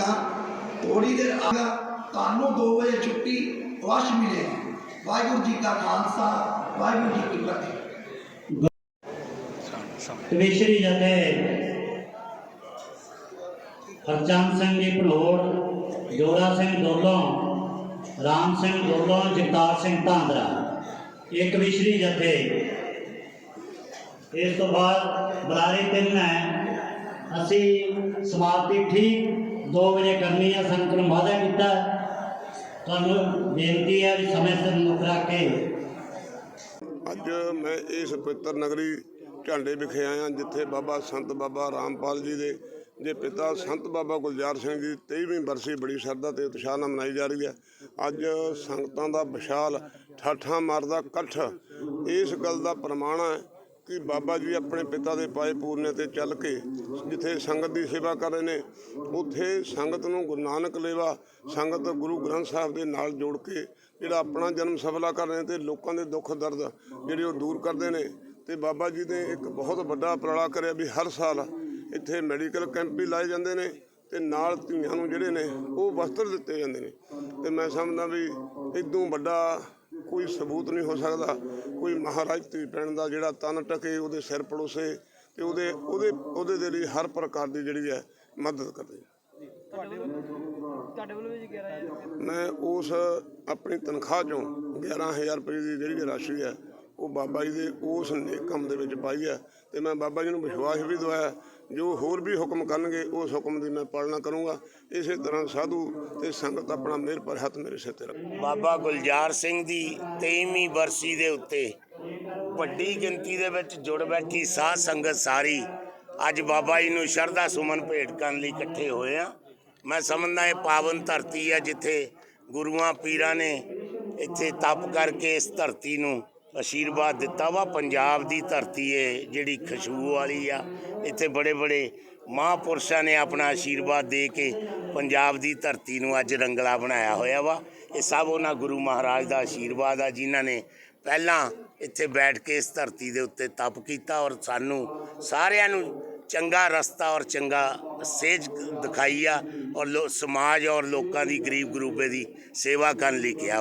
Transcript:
ਲੱਗਾ ਥੋੜੀ ਦੇਰ ਆਗਾ ਤੁਹਾਨੂੰ 2 ਵਜੇ ਛੁੱਟੀ ਵਸ਼ ਮਿਲੇਗੀ ਵਾਹਿਗੁਰੂ ਜੀ ਕਾ ਖਾਲਸਾ ਵਾਹਿਗੁਰੂ ਜੀ ਕੀ ਫਤਿਹ ਕਮਿਸ਼ਨਰੀ ਜਥੇ ਹਰਚੰਦ ਸਿੰਘ ਜੀ ਭਨੋੜ ਜੋੜਾ ਸਿੰਘ ਦੋਲੋਂ ਰਾਮ ਸਿੰਘ ਦੋਲੋਂ ਜਗਤਾਰ ਸਿੰਘ ਧਾਂਦਰਾ ਇਹ ਕਮਿਸ਼ਨਰੀ ਜਥੇ ਇਸ ਤੋਂ ਬਾਅਦ ਬੁਲਾਰੇ ਤਿੰਨ ਹੈ ਅਸੀਂ ਸਮਾਪਤੀ ਠੀਕ 2 ਵਜੇ ਕਰਨੀ ਹੈ ਸੰਗਤ ਨੂੰ ਵਾਅਦਾ ਕੀਤਾ। ਤੁਹਾਨੂੰ ਬੇਨਤੀ ਹੈ ਵੀ ਸਮੇਂ ਸਿਰ ਮੁੱਕ ਕੇ। ਅੱਜ ਮੈਂ ਇਸ ਪਵਿੱਤਰ ਨਗਰੀ ਝਾਂਡੇ ਵਿਖੇ ਆਇਆ, ਜਿੱਥੇ ਬਾਬਾ ਸੰਤ ਬਾਬਾ ਰਾਮਪਾਲ ਜੀ ਦੇ ਜੇ ਪਿਤਾ ਸੰਤ ਬਾਬਾ ਗੁਲਜ਼ਾਰ ਸਿੰਘ ਜੀ 23ਵੀਂ ਬਰਸੀ ਬੜੀ ਸ਼ਰਧਾ ਤੇ ਉਤਸ਼ਾਹ ਨਾਲ ਮਨਾਈ ਜਾ ਰਹੀ ਹੈ। ਅੱਜ ਸੰਗਤਾਂ ਦਾ ਵਿਸ਼ਾਲ ਠਾਠਾਂ ਮਾਰਦਾ ਇਕੱਠ, ਇਸ ਗੱਲ ਦਾ ਪ੍ਰਮਾਣ ਹੈ ਕਿ ਬਾਬਾ ਜੀ ਆਪਣੇ ਪਿਤਾ ਦੇ ਪਾਏ ਪੂਰਨੇ ਤੇ ਚੱਲ ਕੇ ਜਿੱਥੇ ਸੰਗਤ ਦੀ ਸੇਵਾ ਕਰ ਰਹੇ ਨੇ, ਉੱਥੇ ਸੰਗਤ ਨੂੰ ਗੁਰੂ ਨਾਨਕ ਲੇਵਾ, ਸੰਗਤ ਗੁਰੂ ਗ੍ਰੰਥ ਸਾਹਿਬ ਦੇ ਨਾਲ ਜੋੜ ਕੇ ਜਿਹੜਾ ਆਪਣਾ ਜਨਮ ਸਫਲਾ ਕਰ ਰਹੇ ਨੇ ਤੇ ਲੋਕਾਂ ਦੇ ਦੁੱਖ ਦਰਦ ਜਿਹੜੇ ਉਹ ਦੂਰ ਕਰਦੇ ਨੇ। ਤੇ ਬਾਬਾ ਜੀ ਨੇ ਇੱਕ ਬਹੁਤ ਵੱਡਾ ਉਪਰਾਲਾ ਕਰਿਆ ਵੀ ਹਰ ਸਾਲ ਇੱਥੇ ਮੈਡੀਕਲ ਕੈਂਪ ਵੀ ਲਾਏ ਜਾਂਦੇ ਨੇ ਤੇ ਨਾਲ ਧੀਆਂ ਨੂੰ ਜਿਹੜੇ ਨੇ ਉਹ ਵਸਤਰ ਦਿੱਤੇ ਜਾਂਦੇ ਨੇ। ਤੇ ਮੈਂ ਸਮਝਦਾ ਵੀ ਇਦੋਂ ਵੱਡਾ ਕੋਈ ਸਬੂਤ ਨਹੀਂ ਹੋ ਸਕਦਾ। ਕੋਈ ਮਹਾਰਾਜ ਧੀ ਭੈਣ ਦਾ ਜਿਹੜਾ ਤਨ ਟਕੇ ਉਹਦੇ ਸਿਰ ਪੜੋਸੇ ਤੇ ਉਹਦੇ ਉਹਦੇ ਉਹਦੇ ਦੇ ਲਈ ਹਰ ਪ੍ਰਕਾਰ ਦੀ ਜਿਹੜੀ ਹੈ ਮਦਦ ਕਰਦੇ। ਤੁਹਾਡੇ ਵੱਲੋਂ ਤੁਹਾਡੇ ਵੱਲੋਂ ਵੀ ਜੀ 11000 ਰੁਪਏ ਮੈਂ ਉਸ ਆਪਣੀ ਤਨਖਾਹ ਚੋਂ 11000 ਰੁਪਏ ਦੀ ਜਿਹੜੀ ਰਾਸ਼ੀ ਹੈ ਉਹ ਬਾਬਾ ਜੀ ਦੇ ਉਸ ਨੇਕ ਕੰਮ ਦੇ ਵਿੱਚ ਪਾਈ ਹੈ ਤੇ ਮੈਂ ਬਾਬਾ ਜੀ ਨੂੰ ਵਿਸ਼ਵਾਸ ਵੀ ਦਵਾਇਆ ਜੋ ਹੋਰ ਵੀ ਹੁਕਮ ਕਰਨਗੇ, ਉਸ ਹੁਕਮ ਦੀ ਮੈਂ ਪਾਲਣਾ ਕਰੂੰਗਾ। ਇਸੇ ਤਰ੍ਹਾਂ ਸਾਧੂ ਤੇ ਸੰਗਤ ਆਪਣਾ ਮਿਹਰ ਪਰ ਹੱਥ ਮੇਰੇ ਸਿਰ ਤੇ ਰੱਖ। ਬਾਬਾ ਗੁਲਜ਼ਾਰ ਸਿੰਘ ਦੀ 23ਵੀਂ ਬਰਸੀ ਦੇ ਉੱਤੇ ਵੱਡੀ ਗਿਣਤੀ ਦੇ ਵਿੱਚ ਜੁੜ ਬੈਠੀ ਸਾਧ ਸੰਗਤ ਸਾਰੀ ਅੱਜ ਬਾਬਾ ਜੀ ਨੂੰ ਸ਼ਰਧਾ ਸੁਮਨ ਭੇਟ ਕਰਨ ਲਈ ਇਕੱਠੇ ਹੋਏ ਆ। ਮੈਂ ਸਮਝਦਾ ਇਹ ਪਾਵਨ ਧਰਤੀ ਆ ਜਿੱਥੇ ਗੁਰੂਆਂ, ਪੀਰਾਂ ਨੇ ਇੱਥੇ ਤਪ ਕਰਕੇ ਇਸ ਧਰਤੀ ਨੂੰ ਆਸ਼ੀਰਵਾਦ ਦਿੱਤਾ ਵਾ। ਪੰਜਾਬ ਦੀ ਧਰਤੀ ਏ, ਜਿਹੜੀ ਖੁਸ਼ਬੂ ਵਾਲੀ ਆ। ਇੱਥੇ ਬੜੇ ਬੜੇ ਮਹਾਂਪੁਰਸ਼ਾਂ ਨੇ ਆਪਣਾ ਆਸ਼ੀਰਵਾਦ ਦੇ ਕੇ ਪੰਜਾਬ ਦੀ ਧਰਤੀ ਨੂੰ ਅੱਜ ਰੰਗਲਾ ਬਣਾਇਆ ਹੋਇਆ ਵਾ। ਇਹ ਸਭ ਉਹਨਾਂ ਗੁਰੂ ਮਹਾਰਾਜ ਦਾ ਆਸ਼ੀਰਵਾਦ ਆ, ਜਿਨ੍ਹਾਂ ਨੇ ਪਹਿਲਾਂ ਇੱਥੇ ਬੈਠ ਕੇ ਇਸ ਧਰਤੀ ਦੇ ਉੱਤੇ ਤਪ ਕੀਤਾ ਔਰ ਸਾਨੂੰ ਸਾਰਿਆਂ ਨੂੰ ਚੰਗਾ ਰਸਤਾ ਔਰ ਚੰਗਾ ਸੇਜ ਦਿਖਾਈ ਆ ਔਰ ਲੋ- ਸਮਾਜ ਔਰ ਲੋਕਾਂ ਦੀ ਗਰੀਬ ਗਰੂਪੇ ਦੀ ਸੇਵਾ ਕਰਨ ਲਈ ਕਿਹਾ